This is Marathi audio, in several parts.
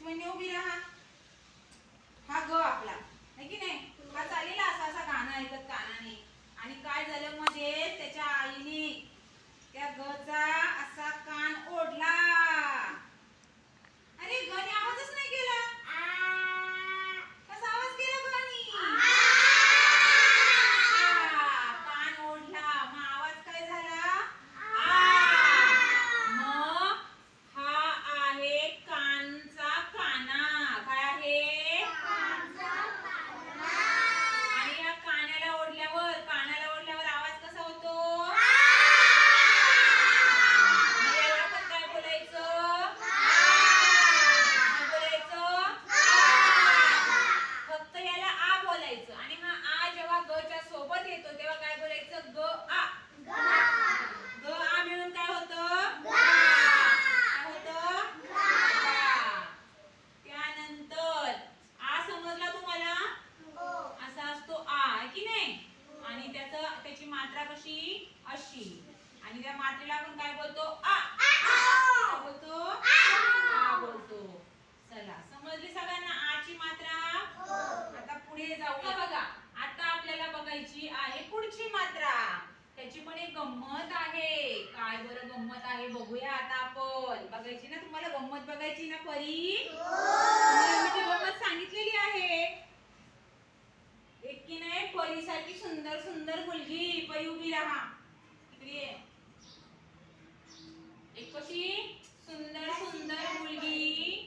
शून्य उभी राहा. हा ग आपला. है की नाही? हा चालेला असा असा गाणं ऐकत कानाने. आणि काय झालं मध्ये त्याच्या आईने. त्या गचा असा कान ओढला अरे गणे आवाजच नाही केला कसा आवाज केला गणी कान ओढला मग आवाज काय झाला आ. मग हा आहे कानचा काना काय आहे आणि या कानाला ओढल्यावर कानाला ओढल्यावर आवाज कसा होतो मग याला आपण काय बोलायचं काय बोलायचं फक्त याला आ बोलायचं आणि हा आ जेव्हा ग च्या सोबत येतो तेव्हा काय बोलायचं ग आ ग आ मिळून काय होतं काय होतं गा. त्यानंतर आ समजला तुम्हाला असा असतो आ आहे की नाही आणि त्याचं त्याची मात्रा कशी अशी आणि त्या मात्रेला आपण काय बोलतो आ काय बोलतो आ बोलतो चला समजली सगळ्यांना आची मात्रा आता पुढे जाऊया बघा आता करायची आहे पुढची मात्रा. त्याची पण एक गंमत आहे. काय बरं गंमत आहे बघूया आता आपण. बघायची ना तुम्हाला गंमत बघायची ना परी? ती गंमत सांगितलेली आहे. एक की नाही परीसारखी सुंदर सुंदर मुलगी. परी उभी राहा. इकडे ये. एक कशी सुंदर सुंदर मुलगी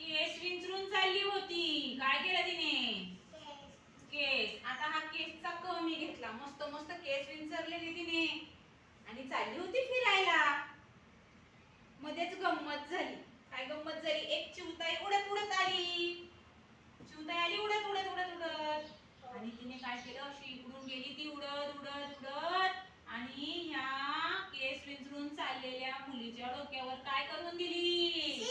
केस विंचरून चालली होती काय केलं तिने केस आता हा केसचा क मी घेतला मस्त मस्त केस विंचरलेली तिने आणि चालली होती फिरायला मध्येच गंमत झाली काय गंमत झाली एक चिवताई उडत उडत आली चिवताई आली उडत उडत उडत उडत आणि तिने काय केलं अशी इकडून गेली ती उडत उडत उडत आणि ह्या केस विंचरून चाललेल्या मुलीच्या डोक्यावर काय करून दिली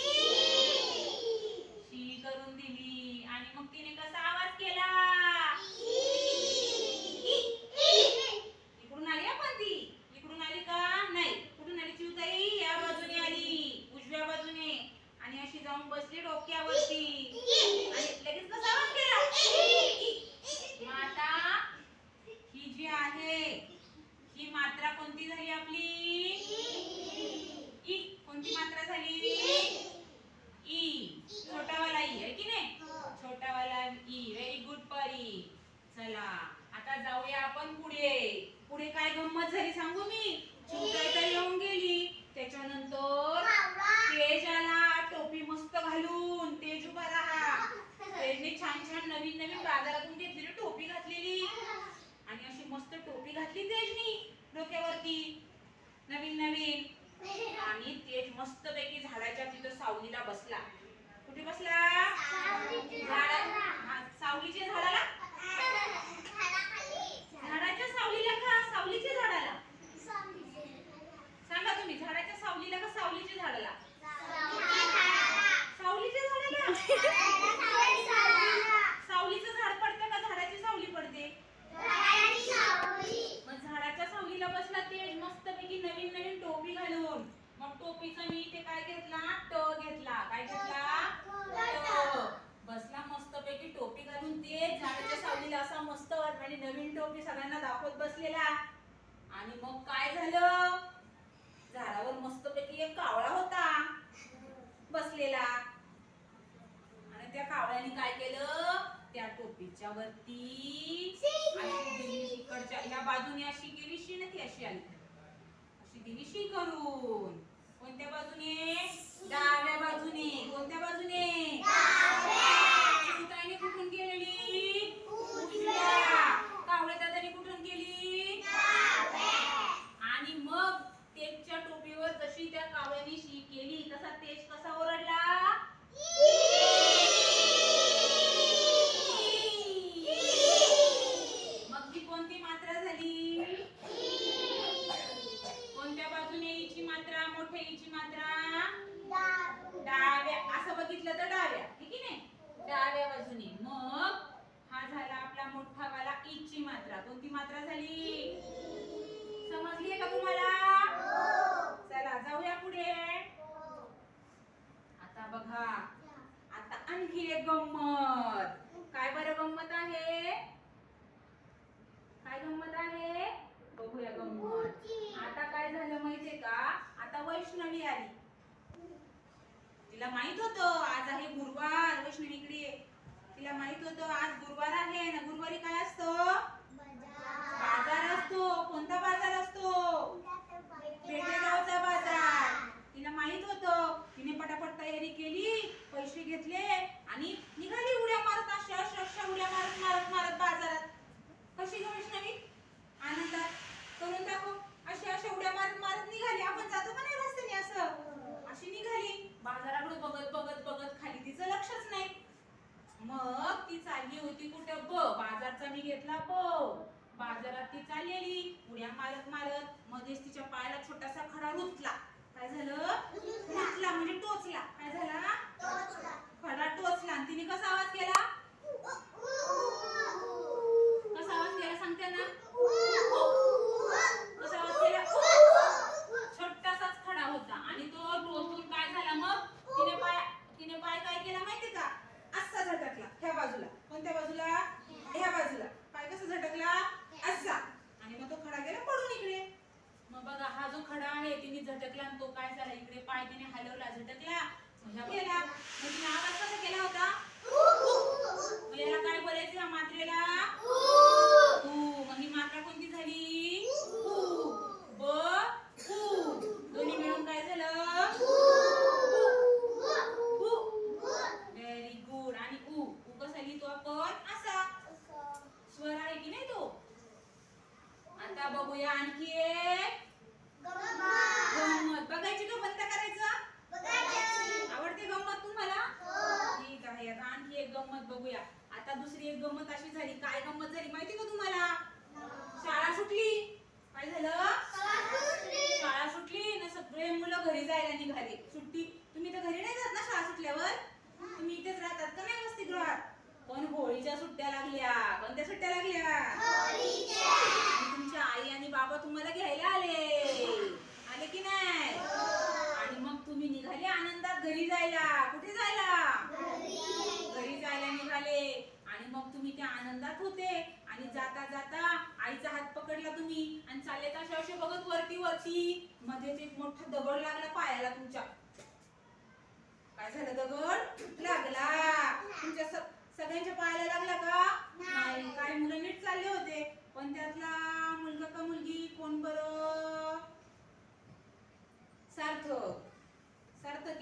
शी करून दिली आणि मग तिने कसा आवाज केला इकडून आली आपण ती इकडून आली का नाही कुठून आली चिवताई या बाजूने आली उजव्या बाजूने आणि अशी जाऊन बसली डोक्यावरती आणि लगेच कसा आवाज केला मग आता ही जी आहे ही मात्रा कोणती झाली आपली? ई. कोणती मात्रा झाली? ई. छोटावाला ई आहे की नाही? छोटावाला ई. व्हेरी गुड परी. चला आता जाऊया आपण पुढे. पुढे काय गंमत झाली सांगू मी? चिवताई तर येऊन गेली. त्याच्यानंतर तेज आला टोपी मस्त घालून तेज उभा राहा तेजने छान छान नवीन नवीन बाजारातून घेतलेली टोपी घातलेली आणि अशी मस्त टोपी घातली तेजनी डोक्यावरती. नवीन नवीन. आणि तेज मस्त पैकी झाडाच्या तिथं सावलीला बसला. कुठे बसला? झाडा हा, सावलीच्या झाडाला झाडाच्या सावलीला का सावलीच्या झाडाला सांगा तुम्ही झाडाच्या सावलीला का सावलीच्या झाडाला सावलीच्या झाडाला सावलीचं झाड पडतं का झाडाची सावली पडते मग झाडाच्या सावलीला बसला तेज मस्त पैकी नवीन नवीन टोपी घालून मग टोपीचा मी इथे काय घेतला? ट घेतला. काय घेतला. बसला मस्त पैकी टोपी घालून ते झाडाच्या सावलीला असा मस्त आणि नवीन टोपी सगळ्यांना दाखवत बसलेला. आणि मग काय झालं? झाडावर मस्त पैकी एक कावळा होता बसलेला. आणि त्या कावळ्याने काय केलं? त्या टोपीच्या वरती इकडच्या ह्या बाजूने अशी गेली शी ती अशी आली. अशी दिली शी करून कोणत्या बाजूने? डाव्या बाजूने. कोणत्या बाजूने? डाव्या बाजूने. मग हा झाला आपला मोठा वाला ची मात्रा. कोणती मात्रा झाली? समजली का तुम्हाला? चला जाऊया पुढे. आता बघा. आता आणखी एक गंमत. काय बरं गंमत आहे? काय गंमत आहे? बघूया गंमत. आता काय झालं माहितीये का? आता वैष्णवी आली. तिला माहीत होतं आज आहे गुरुवार वैष्णवी इकडे तिला माहीत होतं आज गुरुवार आहे ना गुरुवारी काय असतं? बाजार असतो. कोणता बाजार असतो? गावचा बाजार. तिला माहीत होतं. तिने पटापट तयारी केली पैसे घेतले आणि निघाली उड्या मारत अशा अशा उड्या मारत मारत मारत बाजारात. कशी ग वैष्णवी? आनंदात करून दाखव अशा अशा उड्या मारत मारत निघाली आपण जातो का नाही रस्त्याने असं अशी निघाली बाजाराकडे बघत बघत बघत खाली तिचं लक्षच नाही मग ती चालली होती कुठं ब ब बाजारात ती चाललेली. उड्या मारत मारत मध्येच तिच्या पायाला छोटासा खडा रुतला. काय झालं? रुतला म्हणजे टोचला. काय झाला? खडा टोचला. आणि तिने कसा आवाज केला? कसा आवाज केला? सांगते ना कसा आवाज केला? छोटासाच खडा होता. आणि तो टोचून काय झाला मग? तिने पाय तिने पाय काय केला माहिती का? असा झटकला. ह्या बाजूला. कोणत्या बाजूला ह्या बाजूला पाय कसा झटकला असा आणि मग तो खडा गेला पडून इकडे मग बघा हा जो खडा आहे तिने झटकला आणि तो काय झाला इकडे पाय तिने हलवला झटकला मग ह्या केला मग तिने आवाज कसा केला होता मग याला काय बोलायचं या मात्रेला ऊ. मग ही मात्रा कोणती झाली ऊ. ब ऊ. दोन्ही मिळून काय झालं व्हेरी गुड आणि ऊ ऊ कसा लिहितो आपण असा स्वर आहे की नाही तो आता बघूया आणखी एक गंमत बघायची का बंद करायचं आवडते गंमत तुम्हाला ठीक आहे आता आणखी एक गंमत बघूया आता दुसरी एक गंमत अशी झाली काय गंमत झाली. माहिती का तुम्हाला? शाळा सुटली. काय झालं? शाळा सुटली. ना सगळे मुलं घरी जायला निघाले. सुट्टी. तुम्ही तर घरी नाही जात ना शाळा सुटल्यावर? तुम्ही इथेच राहतात का नाही वसतिगृहात पण होळीच्या सुट्ट्या लागल्या. कोणत्या सुट्ट्या लागल्या आणि तुमच्या आई आणि बाबा तुम्हाला घ्यायला आले आले की नाही आणि मग तुम्ही निघाले आनंदात घरी जायला कुठे जायला घरी जायला निघाले आणि मग तुम्ही होते आणि जाता जाता आईचा हात पकडला तुम्ही आणि चालले असे असे बघत वरती वरती मध्येच एक मोठा दगड लागला पायाला तुमच्या. काय झालं दगड? लागला. तुमच्या सगळ्यांच्या पायाला लागला का? नाही. काही मुलं नीट चालले होते? पण त्यातला मुलगा का मुलगी कोण बरं? सार्थक. सार्थक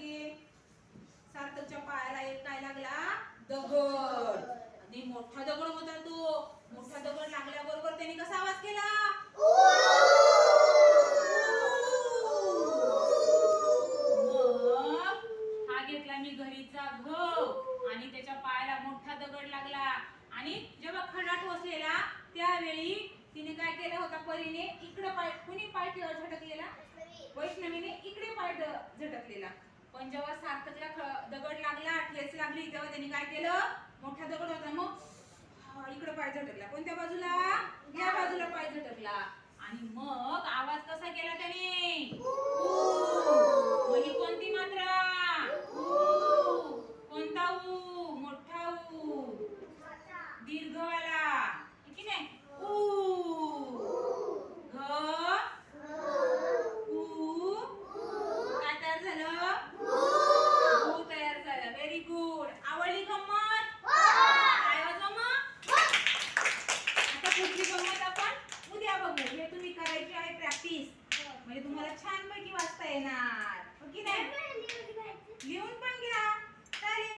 सार्थकच्या पायाला एक काय लागला? दगड. आणि मोठा दगड होता तो. मोठा दगड लागल्याबरोबर त्याने कसा आवाज केला? मग हा घेतला मी घरीचा घव आणि त्याच्या पायाला मोठा दगड लागला. आणि जेव्हा खडा ठोसलेला त्यावेळी तिने काय केलं होता? परीने इकडे पाय कुणी पाय झटकलेला? वैष्णवीने इकडे पाय झटकलेला. पण जेव्हा सार्थकला दगड लागला ठेच लागली तेव्हा त्यांनी काय केलं? मोठा दगड होता. मग इकडं इकडे पाय झटकला. कोणत्या बाजूला? या बाजूला पाय झटकला. आणि मग आवाज कसा केला त्याने?